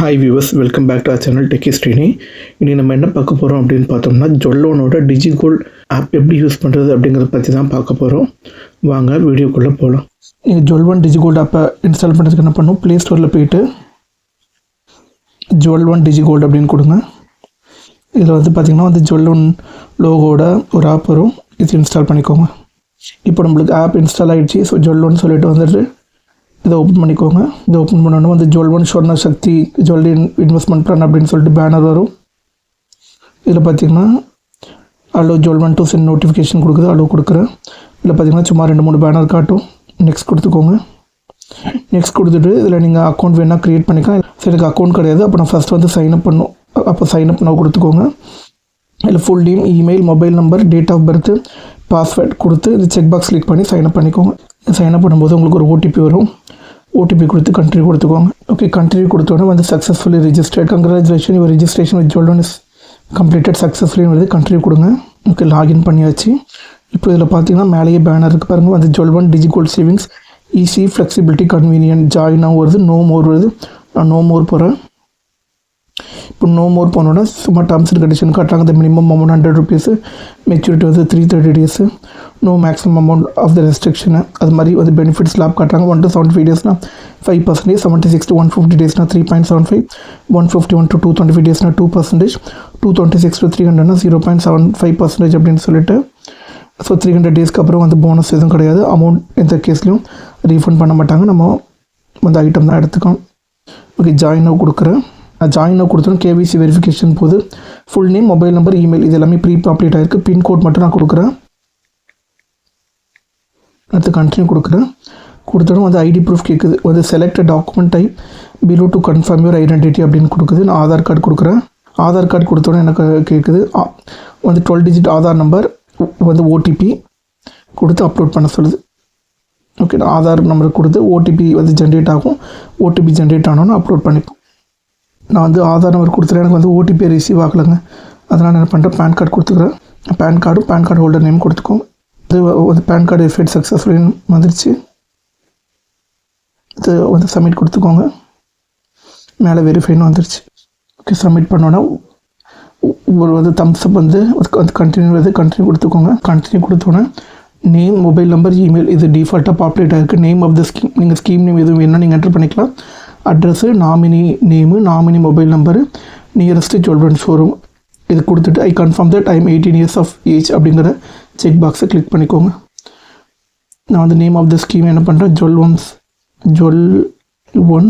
Hi viewers welcome back to our channel techie Srini இனி நம்ம என்ன பார்க்க போகிறோம் அப்படின்னு பார்த்தோம்னா ஜொல்லோனோட டிஜிகோல் ஆப் எப்படி யூஸ் பண்ணுறது அப்படிங்கிறத பற்றி தான் பார்க்க போகிறோம் வாங்க வீடியோக்குள்ளே போகலாம் நீங்கள் ஜொல்வன் டிஜிகோல்டு ஆப்பை இன்ஸ்டால் பண்ணுறதுக்கு என்ன பண்ணும்? ப்ளே ஸ்டோரில் போயிட்டு ஜுவல் ஒன் டிஜிகோல்டு அப்படின்னு கொடுங்க. இதில் வந்து பார்த்திங்கன்னா வந்து ஜுவல் லோகோட ஒரு ஆப் வரும். இது இன்ஸ்டால் பண்ணிக்கோங்க. இப்போ நம்மளுக்கு ஆப் இன்ஸ்டால் ஆகிடுச்சு ஸோ ஜுவல் சொல்லிட்டு வந்துட்டு இதை ஓப்பன் பண்ணிக்கோங்க. இதை ஓப்பன் பண்ணணும் அந்த jewel one Swarna Shakti jewel investment plan அப்படின்னு சொல்லிட்டு பேனர் வரும். இதில் பார்த்தீங்கன்னா allow jewel one to send notification கொடுக்குது அலோ கொடுக்குறேன். இதில் பார்த்தீங்கன்னா சும்மா ரெண்டு மூணு பேனர் காட்டும். நெக்ஸ்ட் கொடுத்துக்கோங்க. நெக்ஸ்ட் கொடுத்துட்டு இதில் நீங்கள் அக்கௌண்ட் வேணால் க்ரியேட் பண்ணிக்கலாம். சரி எனக்கு அக்கௌண்ட் கிடையாது. அப்போ நான் ஃபஸ்ட் வந்து சைன் அப் பண்ணும் அப்போ சைன் அப் பண்ண கொடுத்துக்கோங்க. இதில் full name email mobile number date of birth password கொடுத்து இந்த செக் பாக்ஸ் கிளிக் பண்ணி சைன் அப் பண்ணிக்கோங்க. சைன் அப் பண்ணும்போது உங்களுக்கு ஒரு ஓடிபி வரும். ஓடிபி கொடுத்து கண்ட்ரி கொடுத்துக்கோங்க. ஓகே கண்ட்ரி கொடுத்தோன்னே வந்து successfully registered congratulation your registration with ஜோல்டன் is completed successfully வருது கண்ட்ரி கொடுங்க. ஓகே லாகின் பண்ணியாச்சு. இப்போ இதில் பார்த்தீங்கன்னா மேலேயே பேனர் இருக்குது பாருங்கள் வந்து jewel one digigold savings easy flexibility convenient ஜாயினாகவும் வருது நோ மோர் வருது. நான் நோ மோர் போகிறேன் இப்போ நோ மோர் போனோன்னா சும்மா டர்ம்ஸ் அண்ட் கண்டிஷன் காட்டுறாங்க. அந்த minimum amount hundred rupees maturity வந்து three thirty days no maximum amount of the restriction அது மாதிரி வந்து பெனிஃபிட்ஸ் லாப் காட்டுறாங்க. One to seventy five டேஸ்னா five percentage seventy six to one fifty டேஸ்னா three point seven five one fifty one to two twenty five டேஸ்னா two percentage two twenty six to three ஹண்ட்ரட்னா zero point seven five percentage அப்படின்னு சொல்லிட்டு so three hundred டேஸ்க்கு அப்புறம் வந்து bonus எதுவும் கிடையாது. Amount எந்த கேஸ்லையும் refund பண்ண மாட்டாங்க. நம்ம வந்து ஐட்டம் தான் எடுத்துக்கோம் ஓகே ஜாயினாக கொடுக்குறேன். ஜாயினாக கொடுத்துரும் கேவிசி வெரிஃபிகேஷன் போது full name mobile number email இது எல்லாமே ப்ரீ அப்டேட் ஆயிருக்கு பின்கோட் மட்டும் நான் கொடுக்குறேன். அடுத்து கண்டினியூ கொடுக்குறேன். கொடுத்தோம் வந்து ஐடி ப்ரூஃப் கேட்குது வந்து select document type below to confirm your identity அப்படின்னு கொடுக்குது. நான் ஆதார் கார்டு கொடுக்குறேன். ஆதார் கார்டு கொடுத்தோன்னே எனக்கு கேட்குது வந்து டுவெல் டிஜிட் ஆதார் நம்பர் வந்து ஓடிபி கொடுத்து அப்லோட் பண்ண சொல்லுது. ஓகே நான் ஆதார் நம்பர் கொடுத்து ஓடிபி வந்து ஜென்ரேட் ஆகும். ஓடிபி ஜென்ரேட் ஆனோன்னு அப்லோட் பண்ணிப்போம். நான் வந்து ஆதார் நம்பர் கொடுத்துறேன். எனக்கு வந்து ஓடிபி ரிசீவ் ஆகலைங்க. அதனால் என்ன பண்ணுறேன் பேன் கார்டு கொடுத்துக்கிறேன் பேன் கார்டும் பேன் கார்டு ஹோல்டர் நேம் கொடுத்துக்கோங்க இது வந்து பேன் கார்டு வெரிஃபைட் சக்ஸஸ்ஃபுல்னு வந்துருச்சு. இது வந்து சப்மிட் கொடுத்துக்கோங்க. மேலே வெரிஃபைன்னு வந்துருச்சு. ஓகே சப்மிட் பண்ணோன்னா ஒரு வந்து தம்ஸ்அப் வந்து வந்து கண்டினியூ வந்து கண்டினியூ கொடுத்துக்கோங்க கண்டினியூ கொடுத்தோன்னே நேம் மொபைல் நம்பர் இமெயில் இது டிஃபால்ட்டாக பாப்புலேட் ஆகிருக்கு நேம் ஆஃப் த ஸ்கீம் நீங்கள் ஸ்கீம் நேம் எதுவும் வேணும்னா நீங்கள் என்டர் பண்ணிக்கலாம் address nominee name nominee mobile number nearest jewel one showroom இது கொடுத்துட்டு I confirm that I'm eighteen years of age அப்படிங்கிற செக் பாக்ஸை கிளிக் பண்ணிக்கோங்க. நான் வந்து நேம் ஆஃப் த ஸ்கீம் என்ன பண்ணுறேன் jewel one's jewel one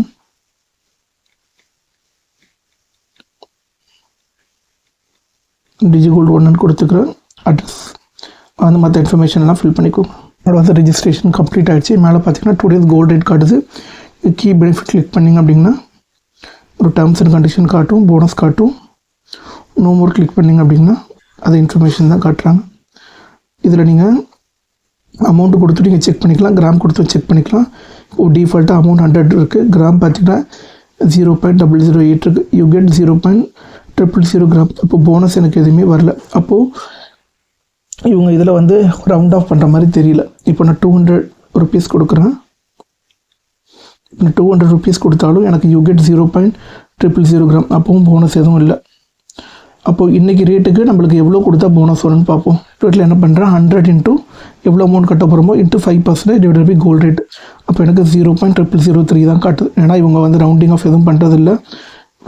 digigold ஒன்னு கொடுத்துக்கிறேன். அட்ரஸ் வந்து மற்ற இன்ஃபர்மேஷன் எல்லாம் ஃபில் பண்ணிக்கோங்க. என்னோட வந்து ரிஜிஸ்ட்ரேஷன் கம்ப்ளீட் ஆகிடுச்சு மேலே பார்த்தீங்கன்னா டூ டேஸ் கோல்டு ரேட் காட்டுது. கீ பெனிஃபிட் கிளிக் பண்ணிங்க அப்படின்னா ஒரு டேர்ம்ஸ் அண்ட் கண்டிஷன் காட்டும் போனஸ் காட்டும். நோ மோர் கிளிக் பண்ணிங்க அப்படின்னா அது இன்ஃபர்மேஷன் தான் காட்டுறாங்க. இதில் நீங்கள் அமௌண்ட்டு கொடுத்துட்டு நீங்கள் செக் பண்ணிக்கலாம் கிராம் கொடுத்து செக் பண்ணிக்கலாம். இப்போ டிஃபால்ட்டாக அமௌண்ட் ஹண்ட்ரட் இருக்குது கிராம் பார்த்தீங்கன்னா zero point double zero eight இருக்குது you get zero point triple zero gram அப்போ போனஸ் எனக்கு எதுவுமே வரல. அப்போது இவங்க இதில் வந்து ரவுண்ட் ஆஃப் பண்ணுற மாதிரி தெரியல. இப்போ நான் டூ ஹண்ட்ரட் ருபீஸ் கொடுக்குறேன். டூ ஹண்ட்ரட் ருபீஸ் கொடுத்தாலும் எனக்கு you get zero point triple zero gram அப்பவும் போனஸ் எதுவும் இல்லை. அப்போது இன்றைக்கி ரேட்டுக்கு நம்மளுக்கு எவ்வளோ கொடுத்தா போனஸ் வரும்னு பார்ப்போம். டோட்டல் என்ன பண்ணுறேன் ஹண்ட்ரட் இன்ட்டு எவ்வளோ அமௌண்ட் கட்ட போகிறோமோ into five percentage divide by gold rate அப்போ எனக்கு zero point triple zero three தான் காட்டுது. ஏன்னா இவங்க வந்து ரவுண்டிங் ஆஃப் எதுவும் பண்ணுறதில்ல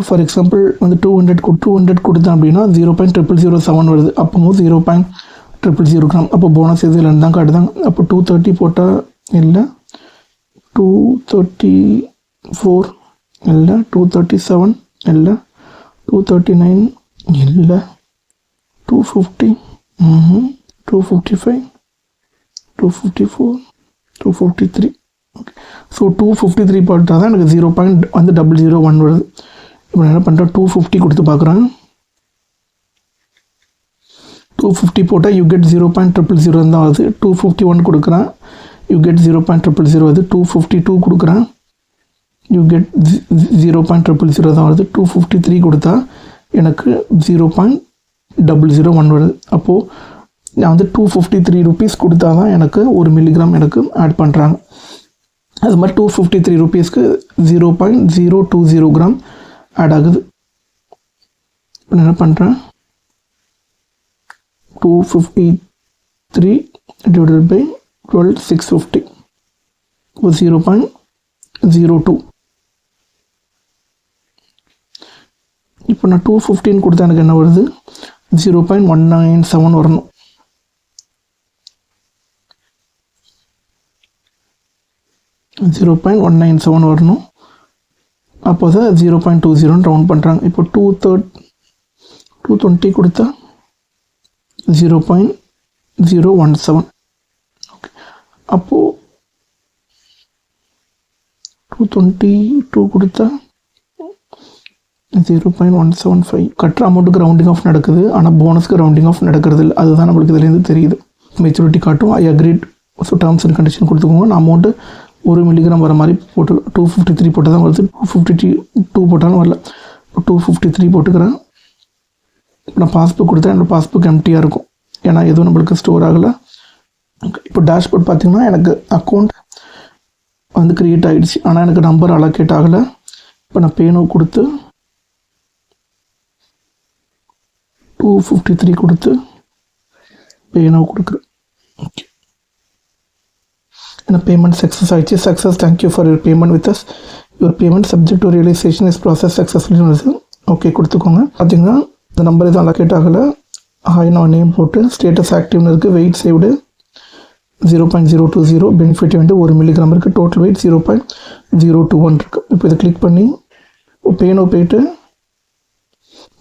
ஃபார் எக்ஸாம்பிள் வந்து டூ ஹண்ட்ரட் டூ ஹண்ட்ரட் கொடுத்தேன் அப்படின்னா zero point triple zero seven வருது. அப்போவும் zero point triple zero gram அப்போ போனஸ் இது இல்லைன்னு தான் காட்டுதாங்க. அப்போ டூ தேர்ட்டி போட்டால் இல்லை? டூ தேர்ட்டி ஃபோர் இல்லை டூ தேர்ட்டி செவன் இல்லை டூ தேர்ட்டி நைன் இல்லை. Two fifty two fifty five two fifty four two fifty three okay so two fifty three பார்த்தா தான் எனக்கு ஜீரோ பாயிண்ட் வந்து டபுள் ஜீரோ ஒன் வருது. இப்போ நான் என்ன பண்ணுறேன் டூ ஃபிஃப்டி கொடுத்து பார்க்குறேன். டூ ஃபிஃப்டி போட்டால் you get zero point triple zero தான் வருது. டூ ஃபிஃப்டி ஒன் கொடுக்குறேன். You get zero point triple zero வருது டூ ஃபிஃப்டி டூ கொடுக்குறேன். You get zero point triple zero தான் வருது. டூ ஃபிஃப்டி த்ரீ கொடுத்தா எனக்கு zero point double zero one வருது. அப்போது நான் வந்து டூ ஃபிஃப்டி த்ரீ ருபீஸ் கொடுத்தா தான் எனக்கு ஒரு மில்லிகிராம் எனக்கு ஆட் பண்ணுறாங்க அது மாதிரி டூ ஃபிஃப்டி த்ரீ ருபீஸ்க்கு zero point zero two zero gram add ஆகுது. இப்போ நான் என்ன பண்ணுறேன் two fifty three divided by twelve six fifty zero point zero two இப்போ நான் டூ ஃபிஃப்டின்னு கொடுத்தா எனக்கு என்ன வருது? Zero point one nine seven வரணும். Zero point one nine seven வரணும். அப்போ தான் ஜீரோ பாயிண்ட் டூ ஜீரோன்னு ரவுண்ட் பண்ணுறாங்க இப்போ டூ தேர்ட் டூ டுவெண்ட்டி கொடுத்தா zero point zero one seven அப்போது டூ டுவெண்ட்டி டூ கொடுத்தா zero point one seven five கட்டுற அமௌண்ட்டுக்கு ரவுண்டிங் ஆஃப் நடக்குது. ஆனால் போனஸ்க்கு ரவுண்டிங் ஆஃப் நடக்கிறது இல்லை. அதுதான் நம்மளுக்கு இதுலேருந்து தெரியுது. மெச்சூரிட்டி காட்டும். I agreed so terms and condition கொடுத்துக்கோங்க. நான் அமௌண்ட்டு ஒரு மில்லிகிராம் வர மாதிரி போட்டு டூ ஃபிஃப்டி த்ரீ போட்டு தான் வருது டூ ஃபிஃப்டி த்ரீ டூ போட்டாலும் வரல. டூ ஃபிஃப்டி த்ரீ போட்டுக்கிறேன். இப்போ நான் பாஸ்புக் கொடுத்தா என்னோடய பாஸ்புக் எம்டியாக இருக்கும். ஏன்னா எதுவும் நம்மளுக்கு ஸ்டோர் ஆகலை. இப்போ டேஷ்போர்ட் பார்த்தீங்கன்னா எனக்கு அக்கௌண்ட் வந்து க்ரியேட் ஆகிடுச்சு ஆனால் எனக்கு நம்பர் அலோகேட் ஆகலை. இப்போ நான் பேனோ கொடுத்து டூ ஃபிஃப்டி த்ரீ கொடுத்து பேனோ கொடுக்குறேன். ஓகே ஏன்னா பேமெண்ட் சக்ஸஸ் ஆகிடுச்சு success thank you for your payment with us your payment subject to realisation is process successfully வருது ஓகே கொடுத்துக்கோங்க. பார்த்தீங்கன்னா இந்த நம்பர் எதுவும் அலோகேட் ஆகலை. ஹாய் நான் நேம் போட்டு ஸ்டேட்டஸ் ஆக்டிவ்னு இருக்குது weight saved zero point zero two zero benefit வந்து ஒரு மில்லிகிராம் இருக்குது total weight zero point zero two one இருக்குது இப்போ இதை கிளிக் பண்ணி பேனோ போயிட்டு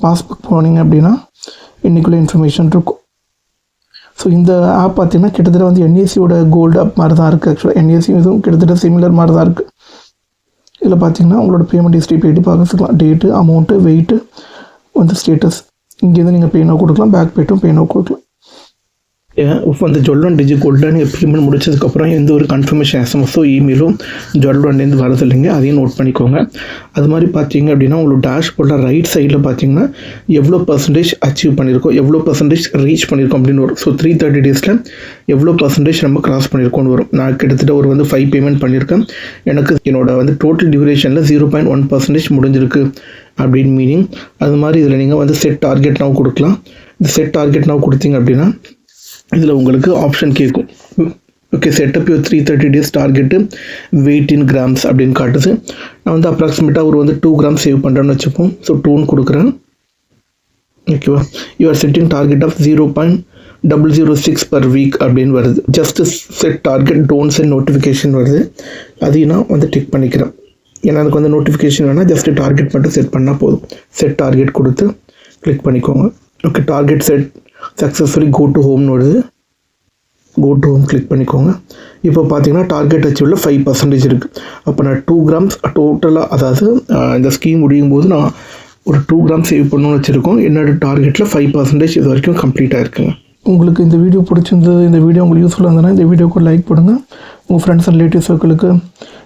பாஸ்புக் போனீங்க அப்படின்னா இன்றைக்குள்ள இன்ஃபர்மேஷன் இருக்கும். ஸோ இந்த ஆப் பார்த்தீங்கன்னா கிட்டத்தட்ட வந்து என்ஏசியோட கோல்டு ஆப் மாதிரி தான் இருக்குது ஆக்சுவலாக என்ஏசி இதுவும் கிட்டத்தட்ட சிமிலர் மாதிரி தான் இருக்குது இதில் பார்த்தீங்கன்னா உங்களோட பேமெண்ட் ஹிஸ்ட்ரி போயிட்டு பார்க்கலாம் டேட்டு அமௌண்ட்டு வெயிட்டு வந்து ஸ்டேட்டஸ் இங்கேருந்து நீங்கள் பேனோ கொடுக்கலாம். பேக் போய்ட்டும் பேனோ கொடுக்கலாம். வந்து ஜொல்லன் டிஜி கோல்டில் நீங்கள் பேமெண்ட் முடிச்சதுக்கப்புறம் எந்த ஒரு கன்ஃபர்மேஷன் எஸ்எம்எஸோ இமெயிலும் ஜொல்லன்லேருந்து வரது இல்லைங்க. அதையும் நோட் பண்ணிக்கோங்க. அது மாதிரி பார்த்தீங்க அப்படின்னா உங்களோட டேஷ்போர்டில் ரைட் சைடில் பார்த்தீங்கன்னா எவ்வளோ பர்சன்டேஜ் அச்சீவ் பண்ணியிருக்கோம் எவ்வளோ பர்சன்டேஜ் ரீச் பண்ணியிருக்கோம் அப்படின்னு வரும். ஸோ த்ரீ தேர்ட்டி டேஸில் எவ்வளோ பர்சன்டேஜ் நம்ம கிராஸ் பண்ணியிருக்கோம்னு வரும். நான் கிட்டத்தட்ட ஒரு வந்து ஃபைவ் பேமெண்ட் பண்ணியிருக்கேன். எனக்கு என்னோட வந்து டோட்டல் டியூரேஷனில் ஜீரோ பாயிண்ட் ஒன் பர்சன்டேஜ் முடிஞ்சிருக்கு அப்படின்னு மீனிங் அது மாதிரி இதில் நீங்கள் வந்து செட் டார்கெட்னாவும் கொடுக்கலாம். இந்த செட் டார்கெட்னாவும் கொடுத்தீங்க அப்படின்னா இதில் உங்களுக்கு ஆப்ஷன் கேட்கும் okay setup your three thirty days target weight in grams அப்படின்னு காட்டுது. நான் வந்து அப்ராக்சிமேட்டாக ஒரு வந்து டூ கிராம் சேவ் பண்ணுறேன்னு வச்சுப்போம். ஸோ டூன்னு கொடுக்குறேன். ஓகேவா you are setting target of zero point double zero six per week அப்படின்னு வருது. Just set target tones and notification வருது. அதையும் நான் வந்து டிக் பண்ணிக்கிறேன். ஏன்னா எனக்கு வந்து நோட்டிஃபிகேஷன் வேணால் ஜஸ்ட் டார்கெட் மட்டும் செட் பண்ணால் போதும். செட் டார்கெட் கொடுத்து கிளிக் பண்ணிக்கோங்க. Okay target set successfully go to ஹோம்னு வருது கோ டு ஹோம் கிளிக் பண்ணிக்கோங்க. இப்போ பார்த்தீங்கன்னா டார்கெட் அச்சீவில் ஃபைவ் பர்சன்டேஜ் இருக்குது அப்போ நான் டூ கிராம்ஸ் டோட்டலாக அதாவது இந்த ஸ்கீம் முடியும் போது நான் ஒரு டூ கிராம் சேவ் பண்ணணும்னு வச்சுருக்கோம். என்னோடய டார்கெட்டில் ஃபைவ் பர்சன்டேஜ் இது வரைக்கும் கம்ப்ளீட் ஆயிருக்குங்க. உங்களுக்கு இந்த வீடியோ பிடிச்சிருந்தது இந்த வீடியோ உங்களுக்கு யூஸ்ஃபுல்லாக இருந்ததுன்னா இந்த வீடியோக்கு லைக் பண்ணுங்கள் உங்கள் ஃப்ரெண்ட்ஸ் அண்ட் ரிலேட்டிவ் சர்க்கிளுக்கு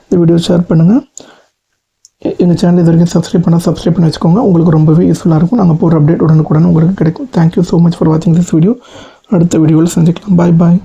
இந்த வீடியோ ஷேர் பண்ணுங்கள் எங்கள் சேனல் இது வரைக்கும் சப்ஸ்கிரைப் பண்ணால் சப்ஸ்கிரைப் பண்ணி வச்சுக்கோங்க. உங்களுக்கு ரொம்பவே யூஸ்ஃபுல்லாக இருக்கும். நாங்கள் போகிற அப்டேட் உடனுக்குடன் உங்களுக்கு கிடைக்கும். Thank you so much for வாட்சிங் திஸ் வீடியோ அடுத்த வீடியோவில் செஞ்சுக்கலாம் பாய் பாய்